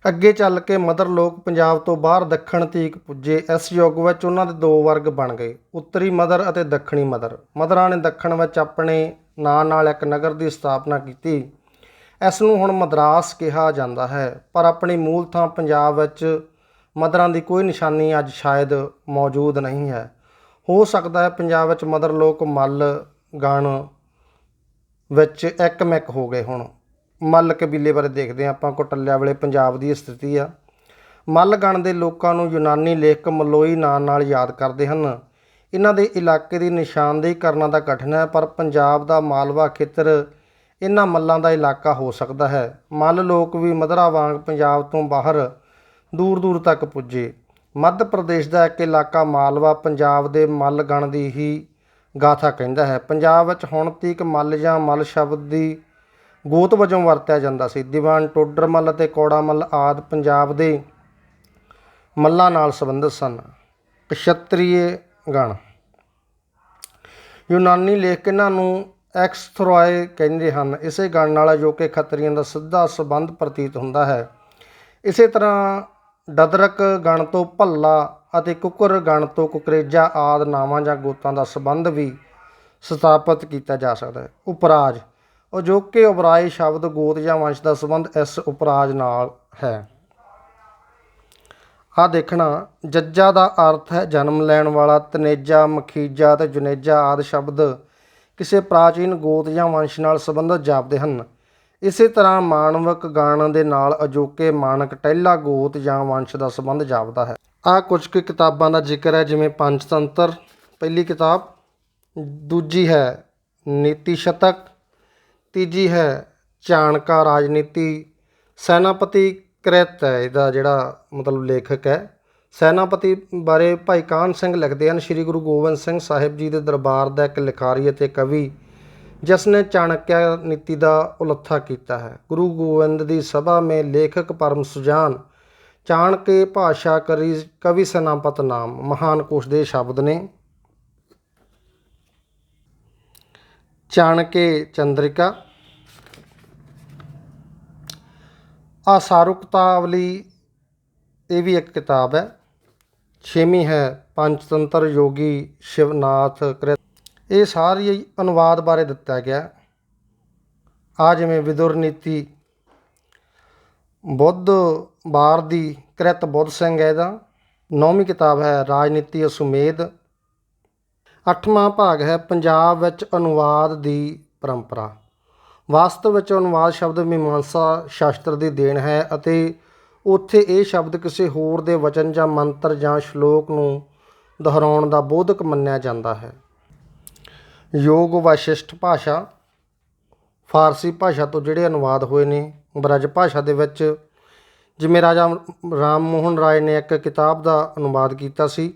ਅੱਗੇ ਚੱਲ ਕੇ ਮਦਰ ਲੋਕ ਪੰਜਾਬ ਤੋਂ ਬਾਹਰ ਦੱਖਣ ਤੀਕ ਪੁੱਜੇ। ਇਸ ਯੁੱਗ ਵਿੱਚ ਉਹਨਾਂ ਦੇ ਦੋ ਵਰਗ ਬਣ ਗਏ, ਉੱਤਰੀ ਮਦਰ ਅਤੇ ਦੱਖਣੀ ਮਦਰ। ਮਦਰਾਂ ਨੇ ਦੱਖਣ ਵਿੱਚ ਆਪਣੇ ਨਾਂ ਨਾਲ ਇੱਕ ਨਗਰ ਦੀ ਸਥਾਪਨਾ ਕੀਤੀ। ਇਸ ਨੂੰ ਹੁਣ ਮਦਰਾਸ ਕਿਹਾ ਜਾਂਦਾ ਹੈ, ਪਰ ਆਪਣੀ ਮੂਲ ਥਾਂ ਪੰਜਾਬ ਵਿੱਚ ਮਦਰਾਂ ਦੀ ਕੋਈ ਨਿਸ਼ਾਨੀ ਅੱਜ ਸ਼ਾਇਦ ਮੌਜੂਦ ਨਹੀਂ ਹੈ। ਹੋ ਸਕਦਾ ਹੈ ਪੰਜਾਬ ਵਿੱਚ ਮਦਰ ਲੋਕ ਮੱਲ ਗਣ ਵਿੱਚ ਇੱਕਮਿਕ ਹੋ ਗਏ ਹੁਣ। ਮੱਲ ਕਬੀਲੇ ਬਾਰੇ ਦੇਖਦੇ ਹਾਂ, ਆਪਾਂ ਕੋਟੱਲਿਆ ਵੇਲੇ ਪੰਜਾਬ ਦੀ ਸਥਿਤੀ ਆ। ਮੱਲ ਗਣ ਦੇ ਲੋਕਾਂ ਨੂੰ ਯੂਨਾਨੀ ਲੇਖਕ ਮਲੋਈ ਨਾਂ ਨਾਲ ਯਾਦ ਕਰਦੇ ਹਨ। ਇਹਨਾਂ ਦੇ ਇਲਾਕੇ ਦੀ ਨਿਸ਼ਾਨਦੇਹੀ ਕਰਨਾ ਤਾਂ ਕਠਿਨ ਹੈ, ਪਰ ਪੰਜਾਬ ਦਾ ਮਾਲਵਾ ਖੇਤਰ ਇਹਨਾਂ ਮੱਲਾਂ ਦਾ ਇਲਾਕਾ ਹੋ ਸਕਦਾ ਹੈ। ਮੱਲ ਲੋਕ ਵੀ ਮਧਰਾ ਵਾਂਗ ਪੰਜਾਬ ਤੋਂ ਬਾਹਰ ਦੂਰ ਦੂਰ ਤੱਕ ਪੁੱਜੇ। ਮੱਧ ਪ੍ਰਦੇਸ਼ ਦਾ ਇੱਕ ਇਲਾਕਾ ਮਾਲਵਾ ਪੰਜਾਬ ਦੇ ਮੱਲ ਗਣ ਦੀ ਹੀ ਗਾਥਾ ਕਹਿੰਦਾ ਹੈ। ਪੰਜਾਬ ਵਿੱਚ ਹੁਣ ਤੀਕ ਮੱਲ ਜਾਂ ਮੱਲ ਸ਼ਬਦ ਦੀ ਗੋਤ ਵਜੋਂ ਵਰਤਿਆ ਜਾਂਦਾ ਸੀ। ਦੀਵਾਨ, ਟੋਡਰ ਮੱਲ ਅਤੇ ਕੌੜਾ ਮੱਲ ਆਦ ਪੰਜਾਬ ਦੇ ਮੱਲਾਂ ਨਾਲ ਸੰਬੰਧਿਤ ਸਨ। ਕਸ਼ਤਰੀਏ ਗਣ। ਯੂਨਾਨੀ ਲੇਖਕ ਇਹਨਾਂ ਨੂੰ ਐਕਸਥਰੋਏ ਕਹਿੰਦੇ ਹਨ, ਇਸੇ ਗਣ ਨਾਲ ਜੋ ਕਿ ਖੱਤਰੀਆਂ ਦਾ ਸਿੱਧਾ ਸੰਬੰਧ ਪ੍ਰਤੀਤ ਹੁੰਦਾ ਹੈ। ਇਸੇ ਤਰ੍ਹਾਂ ਡਦਰਕ ਗਣ ਤੋਂ ਭੱਲਾ ਅਤੇ ਕੁਕਰ ਗਣ ਤੋਂ ਕੁਕਰੇਜਾ ਆਦ ਨਾਵਾਂ ਜਾਂ ਗੋਤਾਂ ਦਾ ਸੰਬੰਧ ਵੀ ਸਥਾਪਿਤ ਕੀਤਾ ਜਾ ਸਕਦਾ ਹੈ। ਉਪਰਾਜ ਅਜੋਕੇ ਉਬਰਾਏ ਸ਼ਬਦ ਗੋਤ ਜਾਂ ਵੰਸ਼ ਦਾ ਸੰਬੰਧ ਇਸ ਉਪਰਾਜ ਨਾਲ ਹੈ। ਆ ਦੇਖਣਾ, ਜੱਜਾ ਦਾ ਅਰਥ ਹੈ ਜਨਮ ਲੈਣ ਵਾਲਾ, ਤਨੇਜਾ, ਮਖੀਜਾ ਤੇ ਜੁਨੇਜਾ ਆਦਿ ਸ਼ਬਦ ਕਿਸੇ ਪ੍ਰਾਚੀਨ ਗੋਤ ਜਾਂ ਵੰਸ਼ ਨਾਲ ਸੰਬੰਧਿਤ ਜਾਪਦੇ ਹਨ। ਇਸੇ ਤਰ੍ਹਾਂ ਮਾਨਵਕ ਗਾਣ ਦੇ ਨਾਲ ਅਜੋਕੇ ਮਾਨਕ ਟਹਿਲਾ ਗੋਤ ਜਾਂ ਵੰਸ਼ ਦਾ ਸੰਬੰਧ ਜਾਪਦਾ ਹੈ। ਆ ਕੁਝ ਕੁ ਕਿਤਾਬਾਂ ਦਾ ਜ਼ਿਕਰ ਹੈ, ਜਿਵੇਂ ਪੰਚਤੰਤਰ, ਪਹਿਲੀ ਕਿਤਾਬ, ਦੂਜੀ ਹੈ ਨੀਤੀ ਸ਼ਤਕ, ਤੀਜੀ ਹੈ ਚਾਣਕਾ ਰਾਜਨੀਤੀ, ਸੈਨਾਪਤੀ ਕ੍ਰਿਤ ਹੈ, ਇਹਦਾ ਜਿਹੜਾ ਮਤਲਬ ਲੇਖਕ ਹੈ। ਸੈਨਾਪਤੀ ਬਾਰੇ ਭਾਈ ਕਾਨ ਸਿੰਘ ਲਿਖਦੇ ਹਨ, ਸ੍ਰੀ ਗੁਰੂ ਗੋਬਿੰਦ ਸਿੰਘ ਸਾਹਿਬ ਜੀ ਦੇ ਦਰਬਾਰ ਦਾ ਇੱਕ ਲਿਖਾਰੀ ਅਤੇ ਕਵੀ, ਜਿਸ ਨੇ ਚਾਣਕਿਆ ਨੀਤੀ ਦਾ ਉਲੱਥਾ ਕੀਤਾ ਹੈ। ਗੁਰੂ ਗੋਬਿੰਦ ਦੀ ਸਭਾ ਮੇ ਲੇਖਕ ਪਰਮ ਸੁਜਾਨ, ਚਾਣਕੇ ਭਾਸ਼ਾ ਕਰੀ ਕਵੀ ਸੈਨਾਪਤ ਨਾਮ, ਮਹਾਨ ਕੋਸ਼ ਦੇ ਸ਼ਬਦ ਨੇ। ਚਾਣਕੇ ਚੰਦਰਿਕਾ ਆ ਇਹ ਵੀ ਇੱਕ ਕਿਤਾਬ ਹੈ। ਛੇਵੀਂ ਹੈ ਪੰਚਤੰਤਰ ਯੋਗੀ ਸ਼ਿਵਨਾਥ ਕ੍ਰਿਤ। ਇਹ ਸਾਰੀ ਅਨੁਵਾਦ ਬਾਰੇ ਦਿੱਤਾ ਗਿਆ। ਆ ਜਿਵੇਂ ਵਿਦੁਰ ਨੀਤੀ, ਬੁੱਧ ਬਾਰ ਦੀ ਕ੍ਰਿਤ ਬੁੱਧ ਸਿੰਘ ਹੈ ਇਹਦਾ। ਨੌਵੀਂ ਕਿਤਾਬ ਹੈ, ਰਾਜਨੀਤੀ ਅਸੁਮੇਧ। ਅੱਠਵਾਂ ਭਾਗ ਹੈ, ਪੰਜਾਬ ਵਿੱਚ ਅਨੁਵਾਦ ਦੀ ਪਰੰਪਰਾ। ਵਾਸਤਵ ਵਿੱਚ ਅਨੁਵਾਦ ਸ਼ਬਦ ਮੀਮਾਂਸਾ ਸ਼ਾਸਤਰ ਦੀ ਦੇਣ ਹੈ ਅਤੇ ਉੱਥੇ ਇਹ ਸ਼ਬਦ ਕਿਸੇ ਹੋਰ ਦੇ ਵਚਨ ਜਾਂ ਮੰਤਰ ਜਾਂ ਸ਼ਲੋਕ ਨੂੰ ਦੁਹਰਾਉਣ ਦਾ ਬੋਧਕ ਮੰਨਿਆ ਜਾਂਦਾ ਹੈ। ਯੋਗ ਵਾਸ਼ਿਸ਼ਟ ਭਾਸ਼ਾ, ਫਾਰਸੀ ਭਾਸ਼ਾ ਤੋਂ ਜਿਹੜੇ ਅਨੁਵਾਦ ਹੋਏ ਨੇ, ਬ੍ਰਜ ਭਾਸ਼ਾ ਦੇ ਵਿੱਚ, ਜਿਵੇਂ ਰਾਜਾ ਰਾਮ ਮੋਹਨ ਰਾਏ ਨੇ ਇੱਕ ਕਿਤਾਬ ਦਾ ਅਨੁਵਾਦ ਕੀਤਾ ਸੀ।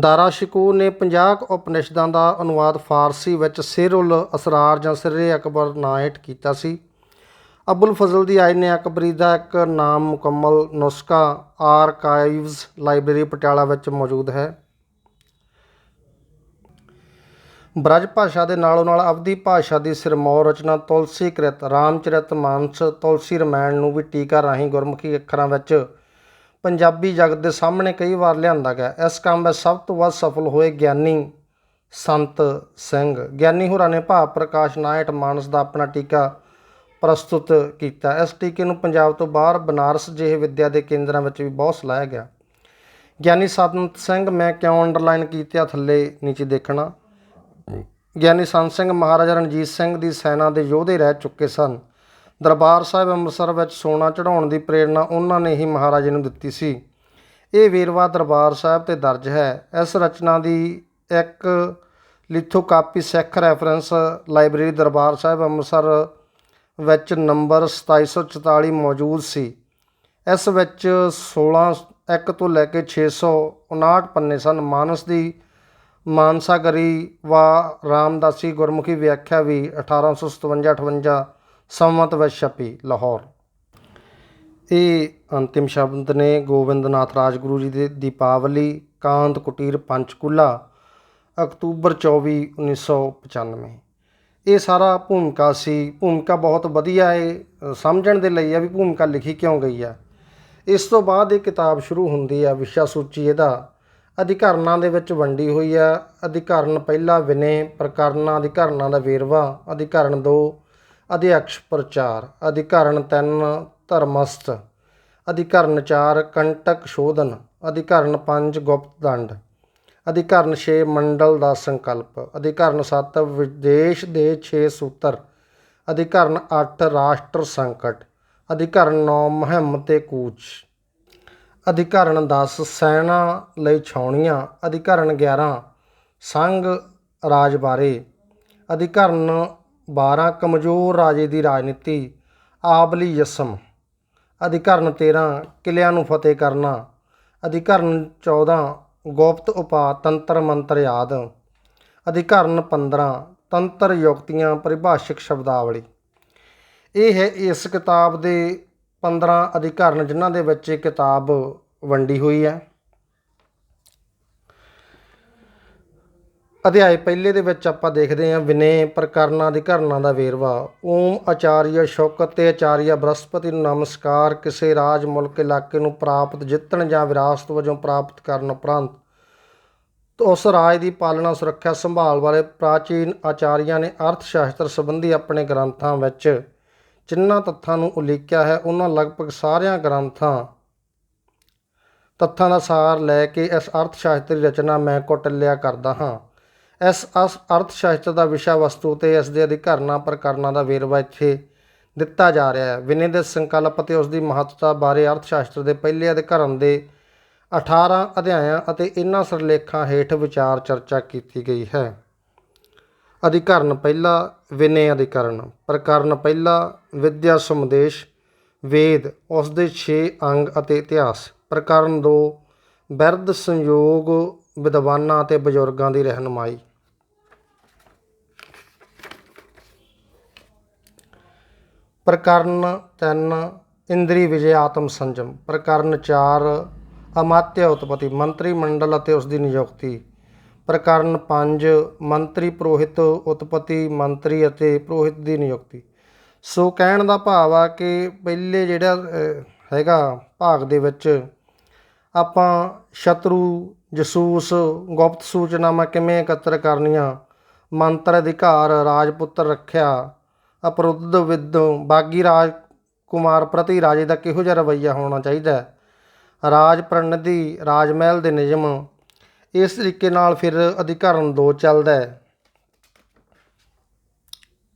ਦਾਰਾ ਸ਼ਿਕੂਰ ਨੇ 50 ਉਪਨਿਸ਼ਦਾਂ ਦਾ ਅਨੁਵਾਦ ਫਾਰਸੀ ਵਿੱਚ ਸਿਰੁਲ ਅਸਰਾਰ ਜਾਂ ਸਿਰੇ ਅਕਬਰ ਨਾਂ ਹੇਠ ਕੀਤਾ ਸੀ। ਅਬੁਲ ਫਜ਼ਲ ਦੀ ਆਈ ਨੇ ਅਕਬਰੀ ਦਾ ਇੱਕ ਨਾਮ ਮੁਕੰਮਲ ਨੁਸਖਾ ਆਰਕਾਈਵਜ਼ ਲਾਇਬ੍ਰੇਰੀ ਪਟਿਆਲਾ ਵਿੱਚ ਮੌਜੂਦ ਹੈ। ਬ੍ਰਜ ਭਾਸ਼ਾ ਦੇ ਨਾਲੋਂ ਨਾਲ ਅਵਧੀ ਭਾਸ਼ਾ ਦੀ ਸਿਰਮੌਰ ਰਚਨਾ ਤੁਲਸੀ ਕ੍ਰਿਤ ਰਾਮਚਰਿਤ ਮਾਨਸ ਤੁਲਸੀ ਰਮਾਇਣ ਨੂੰ ਵੀ ਟੀਕਾ ਰਾਹੀਂ ਗੁਰਮੁਖੀ ਅੱਖਰਾਂ ਵਿੱਚ ਪੰਜਾਬੀ ਜਗਤ ਦੇ ਸਾਹਮਣੇ ਕਈ ਵਾਰ ਲਿਆਂਦਾ ਗਿਆ। ਇਸ ਕੰਮ ਵਿੱਚ ਸਭ ਤੋਂ ਵੱਧ ਸਫਲ ਹੋਏ ਗਿਆਨੀ ਸੰਤ ਸਿੰਘ। ਗਿਆਨੀ ਹੋਰਾਂ ਨੇ ਭਾਵ ਪ੍ਰਕਾਸ਼ ਨਾਇਟ ਮਾਨਸ ਦਾ ਆਪਣਾ ਟੀਕਾ ਪ੍ਰਸਤੁਤ ਕੀਤਾ। ਇਸ ਟੀਕੇ ਨੂੰ ਪੰਜਾਬ ਤੋਂ ਬਾਹਰ ਬਨਾਰਸ ਜਿਹੇ ਵਿੱਦਿਆ ਦੇ ਕੇਂਦਰਾਂ ਵਿੱਚ ਵੀ ਬਹੁਤ ਸਲਾਹਿਆ ਗਿਆ। ਗਿਆਨੀ ਸੰਤ ਸਿੰਘ, ਮੈਂ ਕਿਉਂ ਅੰਡਰਲਾਈਨ ਕੀਤਾ ਥੱਲੇ ਨੀਚੇ ਦੇਖਣਾ। ਗਿਆਨੀ ਸੰਤ ਸਿੰਘ, ਮਹਾਰਾਜਾ ਰਣਜੀਤ ਸਿੰਘ ਦੀ ਸੈਨਾ ਦੇ ਯੋਧੇ ਰਹਿ ਚੁੱਕੇ ਸਨ। ਦਰਬਾਰ ਸਾਹਿਬ ਅੰਮ੍ਰਿਤਸਰ ਵਿੱਚ ਸੋਨਾ ਚੜਾਉਣ ਦੀ ਪ੍ਰੇਰਣਾ ਉਹਨਾਂ ਨੇ ਹੀ ਮਹਾਰਾਜੇ ਨੂੰ ਦਿੱਤੀ ਸੀ। ਇਹ ਵੇਰਵਾ ਦਰਬਾਰ ਸਾਹਿਬ ਤੇ ਦਰਜ ਹੈ। ਇਸ ਰਚਨਾ ਦੀ ਇੱਕ lithocopy Sikh reference library Darbar Sahib Amritsar ਵਿੱਚ ਨੰਬਰ 2744 ਮੌਜੂਦ ਸੀ। ਇਸ ਵਿੱਚ 16 1 ਤੋਂ ਲੈ ਕੇ 659 ਪੰਨੇ ਸਨ। ਮਾਨਸ ਦੀ ਮਾਨਸਾਗਰੀ ਵਾ ਰਾਮਦਾਸੀ ਗੁਰਮੁਖੀ ਵਿਆਖਿਆ ਵੀ 1857-58 ਸੰਮਤ ਵਿੱਚ ਛਪੀ ਲਾਹੌਰ। ਇਹ ਅੰਤਿਮ ਸ਼ਬਦ ਨੇ ਗੋਬਿੰਦਨਾਥ ਰਾਜਗੁਰੂ ਜੀ ਦੇ ਦੀਪਾਵਲੀ, ਕਾਂਤ ਕੁਟੀਰ ਪੰਚਕੂਲਾ, ਅਕਤੂਬਰ 24 1995 ਇਹ ਸਾਰਾ ਭੂਮਿਕਾ ਸੀ। ਭੂਮਿਕਾ ਬਹੁਤ ਵਧੀਆ ਹੈ ਸਮਝਣ ਦੇ ਲਈ ਆ ਵੀ ਭੂਮਿਕਾ ਲਿਖੀ ਕਿਉਂ ਗਈ ਆ। ਇਸ ਤੋਂ ਬਾਅਦ ਇਹ ਕਿਤਾਬ ਸ਼ੁਰੂ ਹੁੰਦੀ ਆ ਵਿਸ਼ਾ ਸੂਚੀ ਇਹਦਾ। ਅਧਿਕਰਨਾਂ ਦੇ ਵਿੱਚ ਵੰਡੀ ਹੋਈ ਆ। ਅਧਿਕਰਨ ਪਹਿਲਾ ਵਿਨੇ, ਪ੍ਰਕਰਨਾਂ, ਅਧਿਕਰਨਾਂ ਦਾ ਵੇਰਵਾ, ਅਧਿਕਰਨ 2 ਅਧਿਅਕਸ਼ ਪ੍ਰਚਾਰ, ਅਧਿਕਰਨ 3 ਧਰਮਸਤ ਅਧਿਕਰਨ 4 ਕੰਟਕ ਸ਼ੋਧਨ, ਅਧਿਕਰਨ 5 ਗੁਪਤ ਦੰਡ। ਅਧਿਕਰਨ 6 ਮੰਡਲ ਦਾ ਸੰਕਲਪ। ਅਧਿਕਰਨ 7 ਵਿਦੇਸ਼ ਦੇ 6 ਸੂਤਰ। ਅਧਿਕਰਨ 8 ਰਾਸ਼ਟਰ ਸੰਕਟ। ਅਧਿਕਰਨ 9 ਮੁਹਿੰਮ ਤੇ ਕੂਚ। ਅਧਿਕਰਨ 10 ਸੈਨਾ ਲਈ ਛਾਉਣੀਆਂ। ਅਧਿਕਰਨ 11 ਸੰਘ ਰਾਜ ਬਾਰੇ। ਅਧਿਕਰਨ 12 ਕਮਜ਼ੋਰ ਰਾਜੇ ਦੀ ਰਾਜਨੀਤੀ। ਆਬਲੀ ਯਸਮ। ਅਧਿਕਰਨ 13 ਕਿਲਿਆਂ ਨੂੰ ਫਤਿਹ ਕਰਨਾ। ਅਧਿਕਰਨ 14 ਗੁਪਤ ਉਪਾਅ ਤੰਤਰ ਮੰਤਰ ਯਾਦ। ਅਧਿਕਰਨ 15 ਤੰਤਰ ਯੁਕਤੀਆਂ ਪਰਿਭਾਸ਼ਿਕ ਸ਼ਬਦਾਵਲੀ। ਇਹ ਹੈ ਇਸ ਕਿਤਾਬ ਦੇ 15 ਅਧਿਕਰਨ ਜਿਨ੍ਹਾਂ ਦੇ ਵਿੱਚ ਇਹ ਕਿਤਾਬ ਵੰਡੀ ਹੋਈ ਹੈ। ਅਧਿਆਏ ਪਹਿਲੇ ਦੇ ਵਿੱਚ ਆਪਾਂ ਦੇਖਦੇ ਹਾਂ ਵਿਨੇ ਪ੍ਰਕਰਨਾਂ ਅਧਿਕਰਨਾਂ ਦਾ ਵੇਰਵਾ। ਓਮ ਆਚਾਰੀਆ ਸ਼ੌਕਤ ਤੇ ਆਚਾਰੀਆ ਬ੍ਰਹਸਪਤੀ ਨੂੰ ਨਮਸਕਾਰ। ਕਿਸੇ ਰਾਜ, ਮੁਲਕ, ਇਲਾਕੇ ਨੂੰ ਪ੍ਰਾਪਤ, ਜਿੱਤਣ ਜਾਂ ਵਿਰਾਸਤ ਵਜੋਂ ਪ੍ਰਾਪਤ ਕਰਨ ਉਪਰੰਤ ਉਸ ਰਾਜ ਦੀ ਪਾਲਣਾ, ਸੁਰੱਖਿਆ, ਸੰਭਾਲ ਵਾਲੇ ਪ੍ਰਾਚੀਨ ਆਚਾਰੀਆਂ ਨੇ ਅਰਥ ਸ਼ਾਸਤਰ ਸੰਬੰਧੀ ਆਪਣੇ ਗ੍ਰੰਥਾਂ ਵਿੱਚ ਜਿਨ੍ਹਾਂ ਤੱਥਾਂ ਨੂੰ ਉਲੀਕਿਆ ਹੈ, ਉਹਨਾਂ ਲਗਭਗ ਸਾਰਿਆਂ ਗ੍ਰੰਥਾਂ ਤੱਥਾਂ ਦਾ ਸਾਰ ਲੈ ਕੇ ਇਸ ਅਰਥ ਸ਼ਾਸਤਰੀ ਰਚਨਾ ਮੈਂ ਕੁਟਲਿਆ ਕਰਦਾ ਹਾਂ। ਇਸ ਅਸ ਅਰਥ ਸ਼ਾਸਤਰ ਦਾ ਵਿਸ਼ਾ ਵਸਤੂ ਤੇ ਇਸ ਦੇ ਅਧਿਕਾਰਨਾਂ ਪ੍ਰਕਰਨਾਂ ਦਾ ਵੇਰਵਾ ਇੱਥੇ ਦਿੱਤਾ ਜਾ ਰਿਹਾ ਹੈ। ਵਿਨੇ ਦੇ ਸੰਕਲਪ ਅਤੇ ਉਸ ਦੀ ਮਹੱਤਤਾ ਬਾਰੇ ਅਰਥ ਸ਼ਾਸਤਰ ਦੇ ਪਹਿਲੇ ਅਧਿਕਰਨ ਦੇ 18 ਅਧਿਆਇਆਂ ਅਤੇ ਇਹਨਾਂ ਸਰਲੇਖਾਂ ਹੇਠ ਵਿਚਾਰ ਚਰਚਾ ਕੀਤੀ ਗਈ ਹੈ। ਅਧਿਕਰਨ ਪਹਿਲਾ, ਵਿਨੇ ਅਧਿਕਰਨ। ਪ੍ਰਕਰਨ ਪਹਿਲਾ, ਵਿਦਿਆ ਸਮਦੇਸ਼ ਵੇਦ ਉਸ ਦੇ 6 ਅੰਗ ਅਤੇ ਇਤਿਹਾਸ। ਪ੍ਰਕਰਨ 2 ਬਿਰਧ ਸੰਯੋਗ ਵਿਦਵਾਨਾਂ ਅਤੇ ਬਜ਼ੁਰਗਾਂ ਦੀ ਰਹਿਨਮਾਈ। ਪ੍ਰਕਰਨ 3 ਇੰਦਰੀ ਵਿਜੇ ਆਤਮ ਸੰਜਮ। ਪ੍ਰਕਰਨ 4 ਅਮਾਤਿਆ ਉਤਪਤੀ, ਮੰਤਰੀ ਮੰਡਲ ਅਤੇ ਉਸ ਦੀ ਨਿਯੁਕਤੀ। ਪ੍ਰਕਰਨ 5 ਮੰਤਰੀ ਪ੍ਰੋਹਿਤ ਉਤਪਤੀ, ਮੰਤਰੀ ਅਤੇ ਪ੍ਰੋਹਿਤ ਦੀ ਨਿਯੁਕਤੀ। ਸੋ ਕਹਿਣ ਦਾ ਭਾਵ ਆ ਕਿ ਪਹਿਲੇ ਜਿਹੜਾ ਹੈਗਾ ਭਾਗ ਦੇ ਵਿੱਚ ਆਪਾਂ ਸ਼ਤਰੂ, ਜਸੂਸ, ਗੁਪਤ ਸੂਚਨਾਵਾਂ ਕਿਵੇਂ ਇਕੱਤਰ ਕਰਨੀਆਂ, ਮੰਤਰ ਅਧਿਕਾਰ, ਰਾਜਪੁੱਤਰ ਰੱਖਿਆ ਅਪਰੁੱਧ ਵਿਦੋ ਬਾਗੀ ਰਾਜ ਕੁਮਾਰ ਪ੍ਰਤੀ ਰਾਜੇ ਦਾ ਕਿਹੋ ਜਿਹਾ ਰਵੱਈਆ ਹੋਣਾ ਚਾਹੀਦਾ ਹੈ? ਰਾਜ ਪ੍ਰਣਿਧੀ ਰਾਜ ਮਹਿਲ ਦੇ ਨਿਯਮ ਇਸ ਤਰੀਕੇ ਨਾਲ ਫਿਰ ਅਧਿਕਰਨ 2 ਚੱਲਦਾ ਹੈ।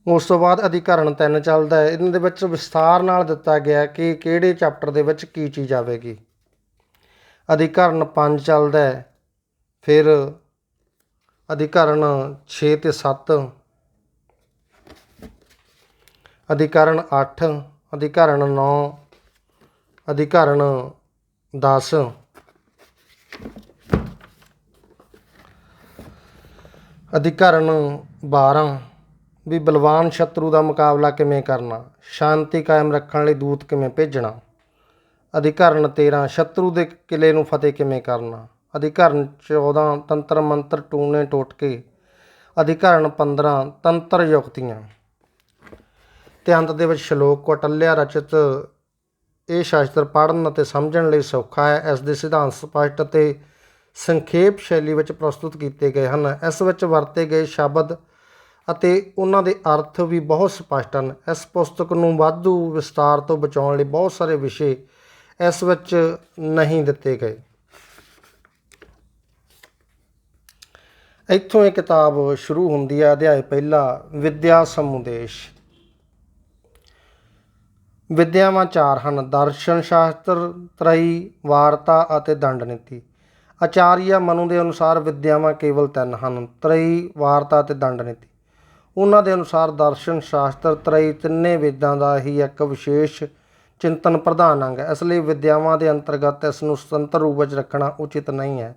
ਉਸ ਤੋਂ ਬਾਅਦ ਅਧਿਕਰਨ 3 ਚੱਲਦਾ ਹੈ। ਇਹਨਾਂ ਦੇ ਵਿੱਚ ਵਿਸਥਾਰ ਨਾਲ ਦਿੱਤਾ ਗਿਆ ਕਿ ਕਿਹੜੇ ਚੈਪਟਰ ਦੇ ਵਿੱਚ ਕੀ ਚੀਜ਼ ਆਵੇਗੀ। ਅਧਿਕਰਨ 5 ਚੱਲਦਾ ਹੈ। ਫਿਰ ਅਧਿਕਰਨ 6 ਤੇ 7 ਅਧਿਕਰਣ 8 ਅਧਿਕਰਨ 9 ਅਧਿਕਰਨ 10 ਅਧਿਕਰਨ 12 ਵੀ ਬਲਵਾਨ ਸ਼ਤਰੂ ਦਾ ਮੁਕਾਬਲਾ ਕਿਵੇਂ ਕਰਨਾ? ਸ਼ਾਂਤੀ ਕਾਇਮ ਰੱਖਣ ਲਈ ਦੂਤ ਕਿਵੇਂ ਭੇਜਣਾ? ਅਧਿਕਰਨ 13 ਸ਼ਤਰੂ ਦੇ ਕਿਲੇ ਨੂੰ ਫਤਿਹ ਕਿਵੇਂ ਕਰਨਾ? ਅਧਿਕਰਨ 14 ਤੰਤਰ ਮੰਤਰ ਟੂਣੇ ਟੋਟਕੇ। ਅਧਿਕਰਨ 15 ਤੰਤਰ ਯੁਕਤੀਆਂ। ਤੇ ਅੰਤ ਦੇ ਵਿੱਚ ਸ਼ਲੋਕ ਕੌਟਲਿਆ ਰਚਿਤ। ਇਹ ਸ਼ਾਸਤਰ ਪੜ੍ਹਨ ਅਤੇ ਸਮਝਣ ਲਈ ਸੌਖਾ ਹੈ। ਇਸ ਦੇ ਸਿਧਾਂਤ ਸਪਸ਼ਟ ਅਤੇ ਸੰਖੇਪ ਸ਼ੈਲੀ ਵਿੱਚ ਪ੍ਰਸਤੁਤ ਕੀਤੇ ਗਏ ਹਨ। ਇਸ ਵਿੱਚ ਵਰਤੇ ਗਏ ਸ਼ਬਦ ਅਤੇ ਉਹਨਾਂ ਦੇ ਅਰਥ ਵੀ ਬਹੁਤ ਸਪਸ਼ਟ ਹਨ। ਇਸ ਪੁਸਤਕ ਨੂੰ ਵਾਧੂ ਵਿਸਤਾਰ ਤੋਂ ਬਚਾਉਣ ਲਈ ਬਹੁਤ ਸਾਰੇ ਵਿਸ਼ੇ ਇਸ ਵਿੱਚ ਨਹੀਂ ਦਿੱਤੇ ਗਏ। ਇੱਥੋਂ ਇਹ ਕਿਤਾਬ ਸ਼ੁਰੂ ਹੁੰਦੀ ਹੈ ਅਧਿਆਇ ਪਹਿਲਾ, ਵਿਦਿਆ ਸਮੁਦੇਸ਼ ਵਿਦਿਆਵਾਂ ਚਾਰ ਹਨ, ਦਰਸ਼ਨ ਸ਼ਾਸਤਰ, ਤਰਈ, ਵਾਰਤਾ ਅਤੇ ਦੰਡ ਨੀਤੀ। ਆਚਾਰੀਆ ਮਨੂ ਦੇ ਅਨੁਸਾਰ ਵਿਦਿਆਵਾਂ ਕੇਵਲ ਤਿੰਨ ਹਨ, ਤਰਈ, ਵਾਰਤਾ ਅਤੇ ਦੰਡ ਨੀਤੀ। ਉਹਨਾਂ ਦੇ ਅਨੁਸਾਰ ਦਰਸ਼ਨ ਸ਼ਾਸਤਰ, ਤਰਈ ਤਿੰਨੇ ਵੇਦਾਂ ਦਾ ਹੀ ਇੱਕ ਵਿਸ਼ੇਸ਼ ਚਿੰਤਨ ਪ੍ਰਧਾਨ ਅੰਗ ਹੈ। ਇਸ ਲਈ ਵਿਦਿਆਵਾਂ ਦੇ ਅੰਤਰਗਤ ਇਸ ਨੂੰ ਸੁਤੰਤਰ ਰੂਪ ਵਿੱਚ ਰੱਖਣਾ ਉਚਿਤ ਨਹੀਂ ਹੈ।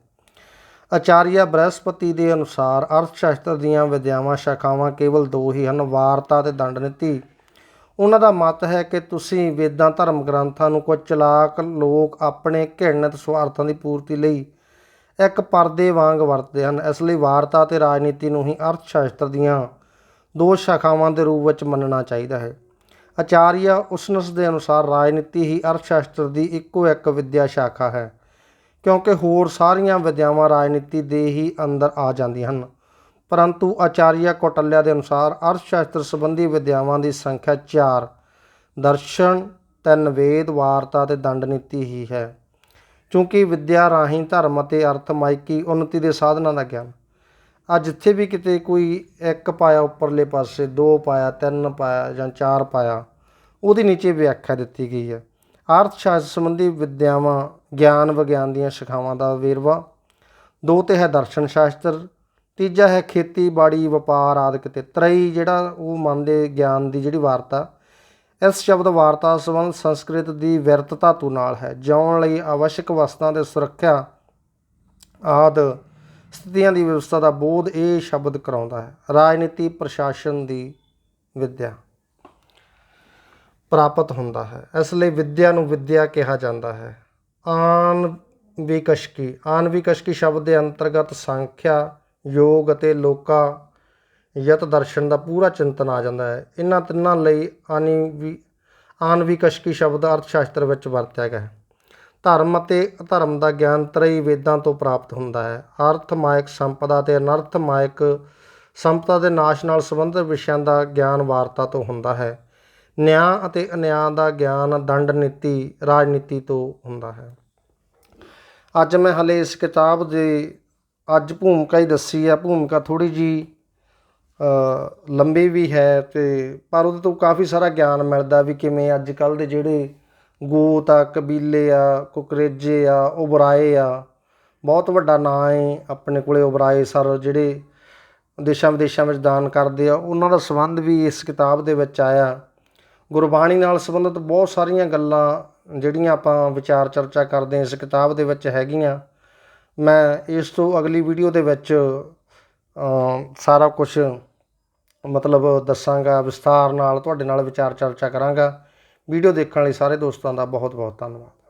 ਆਚਾਰੀਆ ਬ੍ਰਹਸਪਤੀ ਦੇ ਅਨੁਸਾਰ ਅਰਥ ਸ਼ਾਸਤਰ ਦੀਆਂ ਵਿਦਿਆਵਾਂ, ਸ਼ਾਖਾਵਾਂ ਕੇਵਲ ਦੋ ਹੀ ਹਨ, ਵਾਰਤਾ ਅਤੇ ਦੰਡ ਨੀਤੀ। ਉਹਨਾਂ ਦਾ ਮਤ ਹੈ ਕਿ ਤੁਸੀਂ ਵੇਦਾਂ ਧਰਮ ਗ੍ਰੰਥਾਂ ਨੂੰ ਕੁਝ ਚਲਾਕ ਲੋਕ ਆਪਣੇ ਘਿਣਤ ਸਵਾਰਥਾਂ ਦੀ ਪੂਰਤੀ ਲਈ ਇੱਕ ਪਰਦੇ ਵਾਂਗ ਵਰਤਦੇ ਹਨ। ਇਸ ਲਈ ਵਾਰਤਾ ਅਤੇ ਰਾਜਨੀਤੀ ਨੂੰ ਹੀ ਅਰਥ ਸ਼ਾਸਤਰ ਦੀਆਂ ਦੋ ਸ਼ਾਖਾਵਾਂ ਦੇ ਰੂਪ ਵਿੱਚ ਮੰਨਣਾ ਚਾਹੀਦਾ ਹੈ। ਆਚਾਰੀਆ ਉਸਨਸ ਦੇ ਅਨੁਸਾਰ ਰਾਜਨੀਤੀ ਹੀ ਅਰਥ ਸ਼ਾਸਤਰ ਦੀ ਇੱਕੋ ਇੱਕ ਵਿਦਿਆ ਸ਼ਾਖਾ ਹੈ, ਕਿਉਂਕਿ ਹੋਰ ਸਾਰੀਆਂ ਵਿਦਿਆਵਾਂ ਰਾਜਨੀਤੀ ਦੇ ਹੀ ਅੰਦਰ ਆ ਜਾਂਦੀਆਂ ਹਨ। ਪਰੰਤੂ ਆਚਾਰੀਆ ਕੌਟਲਿਆ ਦੇ ਅਨੁਸਾਰ ਅਰਥ ਸ਼ਾਸਤਰ ਸੰਬੰਧੀ ਵਿਦਿਆਵਾਂ ਦੀ ਸੰਖਿਆ 4 ਦਰਸ਼ਨ, ਤਿੰਨ ਵੇਦ, ਵਾਰਤਾ ਅਤੇ ਦੰਡ ਨੀਤੀ ਹੀ ਹੈ। ਕਿਉਂਕਿ ਵਿਦਿਆ ਰਾਹੀਂ ਧਰਮ ਅਤੇ ਅਰਥ ਮਾਇਕੀ ਉન્નਤੀ ਦੇ ਸਾਧਨਾਂ ਦਾ ਗਿਆਨ। ਅੱਜ ਜਿੱਥੇ ਵੀ ਕਿਤੇ ਕੋਈ ਇੱਕ ਪਾਇਆ ਉੱਪਰਲੇ ਪਾਸੇ, ਦੋ ਪਾਇਆ, ਤਿੰਨ ਪਾਇਆ ਜਾਂ ਚਾਰ ਪਾਇਆ, ਉਹਦੇ ਨੀਚੇ ਵਿਆਖਿਆ ਦਿੱਤੀ ਗਈ ਹੈ। ਅਰਥ ਸ਼ਾਸਤਰ ਸੰਬੰਧੀ ਵਿਦਿਆਵਾਂ, ਗਿਆਨ ਵਿਗਿਆਨ ਦੀਆਂ ਸ਼ਾਖਾਵਾਂ ਦਾ ਵੇਰਵਾ। ਦੋ ਤੇ ਹੈ ਦਰਸ਼ਨ ਸ਼ਾਸਤਰ ਤੀਜਾ ਹੈ ਖੇਤੀਬਾੜੀ ਵਪਾਰ ਆਦਿਕ ਤੇ ਤਰਈ, ਜਿਹੜਾ ਉਹ ਮੰਨਦੇ ਗਿਆਨ ਦੀ ਜਿਹੜੀ ਵਾਰਤਾ। ਇਸ ਸ਼ਬਦ ਵਾਰਤਾ ਸੰਬੰਧ ਸੰਸਕ੍ਰਿਤ ਦੀ ਵਿਰਤ ਧਾਤੂ ਨਾਲ ਹੈ। ਜਿਉਣ ਲਈ ਆਵਸ਼ਕ ਵਸਤਾਂ ਦੇ ਸੁਰੱਖਿਆ ਆਦ ਸਥਿਤੀਆਂ ਦੀ ਵਿਵਸਥਾ ਦਾ ਬੋਧ ਇਹ ਸ਼ਬਦ ਕਰਾਉਂਦਾ ਹੈ। ਰਾਜਨੀਤੀ, ਪ੍ਰਸ਼ਾਸਨ ਦੀ ਵਿਦਿਆ ਪ੍ਰਾਪਤ ਹੁੰਦਾ ਹੈ। ਇਸ ਲਈ ਵਿਦਿਆ ਨੂੰ ਵਿਦਿਆ ਕਿਹਾ ਜਾਂਦਾ ਹੈ। ਆਨ ਵਿਕਸ਼ਕੀ। ਆਨ ਵਿਕਸ਼ਕੀ ਸ਼ਬਦ ਦੇ ਅੰਤਰਗਤ ਸੰਖਿਆ ਯੋਗ ਅਤੇ ਲੋਕਾ ਯਤ ਦਰਸ਼ਨ ਦਾ ਪੂਰਾ ਚਿੰਤਨ ਆ ਜਾਂਦਾ ਹੈ। ਇਹਨਾਂ ਤਿੰਨਾਂ ਲਈ ਆਨੀ ਵੀ ਆਨਵਿਕਸ਼ਕੀ ਸ਼ਬਦ ਅਰਥ ਸ਼ਾਸਤਰ ਵਿੱਚ ਵਰਤਿਆ ਗਿਆ ਹੈ। ਧਰਮ ਅਤੇ ਅਧਰਮ ਦਾ ਗਿਆਨ ਤਰਈ ਵੇਦਾਂ ਤੋਂ ਪ੍ਰਾਪਤ ਹੁੰਦਾ ਹੈ। ਅਰਥ ਮਾਇਕ ਸੰਪਦਾ ਤੇ ਅਨਰਥ ਮਾਇਕ ਸੰਪਦਾ ਦੇ ਨਾਸ਼ ਨਾਲ ਸੰਬੰਧਿਤ ਵਿਸ਼ਿਆਂ ਦਾ ਗਿਆਨ ਵਾਰਤਾ ਤੋਂ ਹੁੰਦਾ ਹੈ। ਨਿਆਂ ਅਤੇ ਅਨਿਆਂ ਦਾ ਗਿਆਨ ਦੰਡ ਨੀਤੀ, ਰਾਜਨੀਤੀ ਤੋਂ ਹੁੰਦਾ ਹੈ। ਅੱਜ ਮੈਂ ਹਲੇ ਇਸ ਕਿਤਾਬ ਦੇ ਅੱਜ ਭੂਮਿਕਾ ਹੀ ਦੱਸੀ ਆ, ਭੂਮਿਕਾ ਥੋੜੀ ਜੀ ਲੰਬੀ ਵੀ ਹੈ ਤੇ ਪਰ ਉਹਦੇ ਤੋਂ ਕਾਫੀ ਸਾਰਾ ਗਿਆਨ ਮਿਲਦਾ ਵੀ ਕਿਵੇਂ ਅੱਜ ਕੱਲ ਦੇ ਜਿਹੜੇ ਗੋਤ ਆ, ਕਬੀਲੇ ਆ, ਕੁਕਰੇਜੇ ਆ, ਉਬਰਾਏ ਆ, ਬਹੁਤ ਵੱਡਾ ਨਾਂ ਹੈ ਆਪਣੇ ਕੋਲੇ ਉਬਰਾਏ ਸਰ ਜਿਹੜੇ ਦੇਸ਼ਾਂ ਵਿਦੇਸ਼ਾਂ ਵਿੱਚ ਦਾਨ ਕਰਦੇ ਆ। ਉਹਨਾਂ ਦਾ ਸੰਬੰਧ ਵੀ ਇਸ ਕਿਤਾਬ ਦੇ ਵਿੱਚ ਆਇਆ। ਗੁਰਬਾਣੀ ਨਾਲ ਸੰਬੰਧਿਤ ਬਹੁਤ ਸਾਰੀਆਂ ਗੱਲਾਂ ਜਿਹੜੀਆਂ ਆਪਾਂ ਵਿਚਾਰ ਚਰਚਾ ਕਰਦੇ ਹਾਂ ਇਸ ਕਿਤਾਬ ਦੇ ਵਿੱਚ ਹੈਗੀਆਂ। ਮੈਂ ਇਸ ਤੋਂ ਅਗਲੀ ਵੀਡੀਓ ਦੇ ਵਿੱਚ ਸਾਰਾ ਕੁਝ ਮਤਲਬ ਦੱਸਾਂਗਾ, ਵਿਸਥਾਰ ਨਾਲ ਤੁਹਾਡੇ ਨਾਲ ਵਿਚਾਰ ਚਰਚਾ ਕਰਾਂਗਾ। ਵੀਡੀਓ ਦੇਖਣ ਲਈ ਸਾਰੇ ਦੋਸਤਾਂ ਦਾ ਬਹੁਤ ਬਹੁਤ ਧੰਨਵਾਦ।